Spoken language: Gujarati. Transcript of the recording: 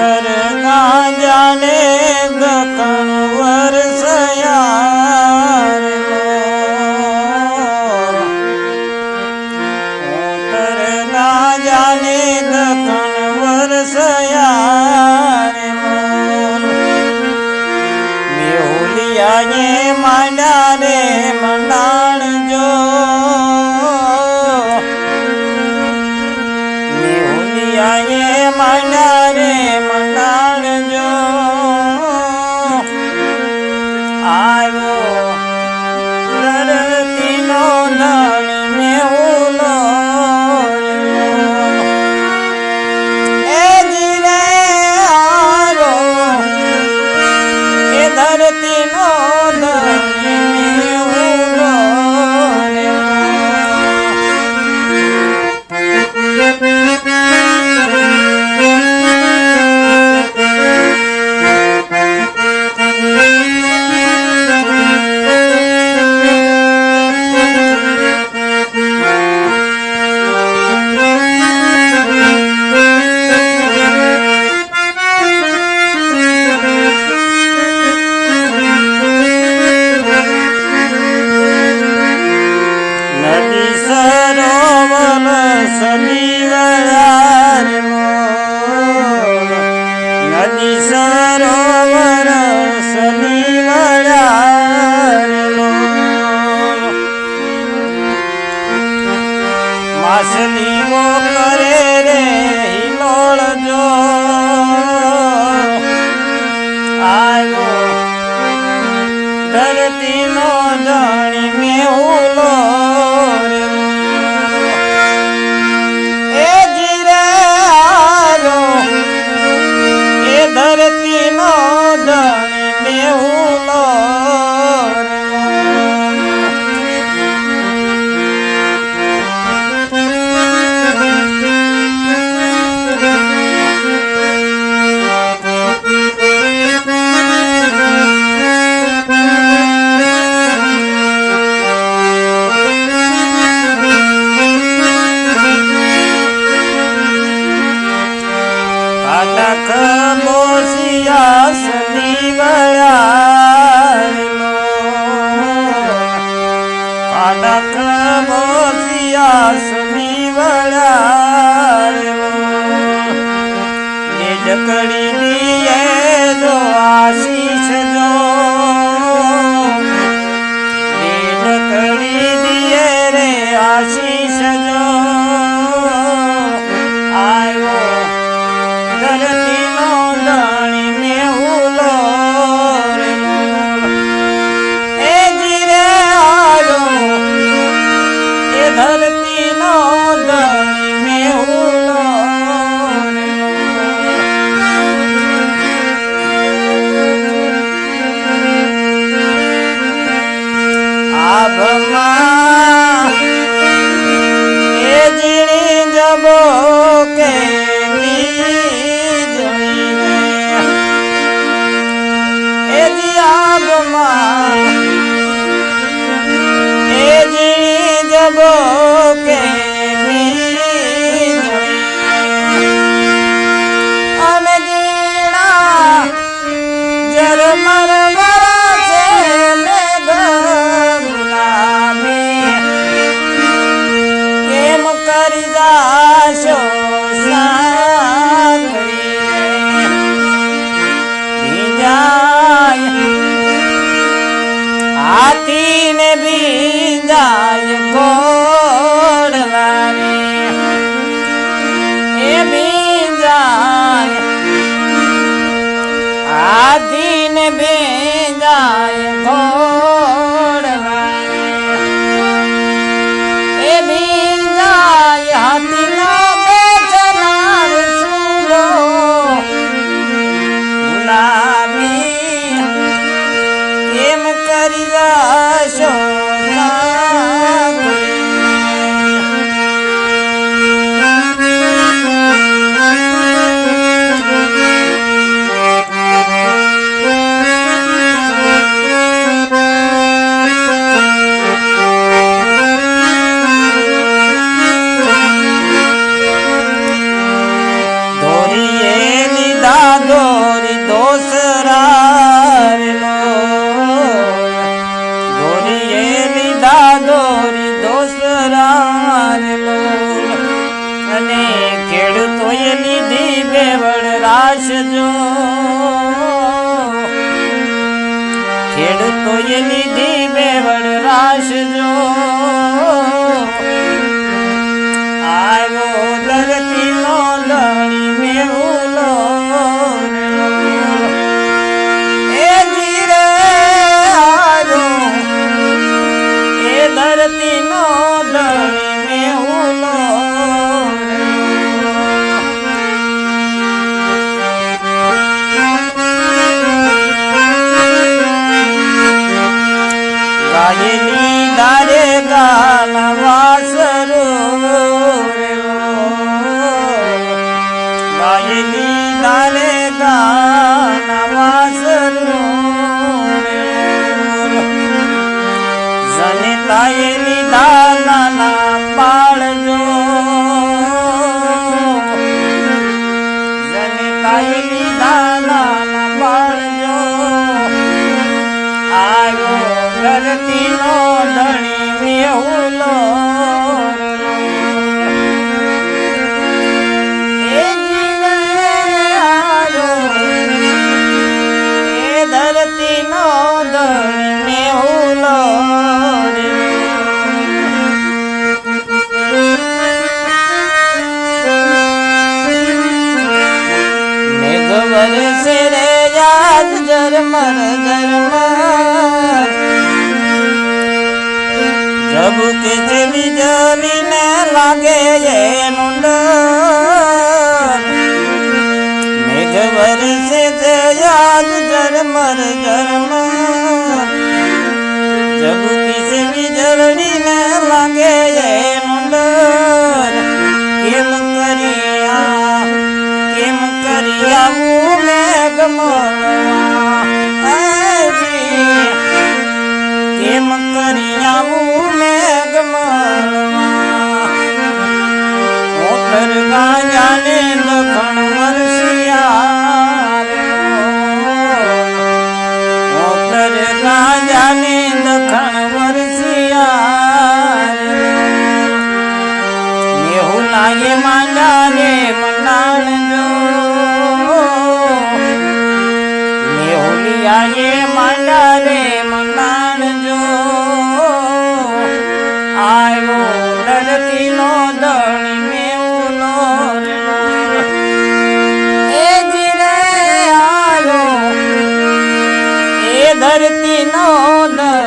कर ना जाने ધરતીનો ધણી મેં ઉલો રે મોસિયા સુની વળારે જકડી દીએ જો આશીષ જો જકડી દીએ રે આશીષ લો દોરીએ લીધા દોરી દોસરાર લો અને ખેડૂતોએ લીધી બેવડ રાશ જો ખેડૂતોએ લીધી બેવડ રાશ જો આવ્યો ધરતી ગાયલી દારે ગાના વાસરો ગાયલી દારે ગાના વાસરો જને તાયેલી દાના કેમ કરી આવું મેઘ મળવા ગાજાને લખણ વરસિયા. જીરે આવ્યો એ ધરતીનો ધણી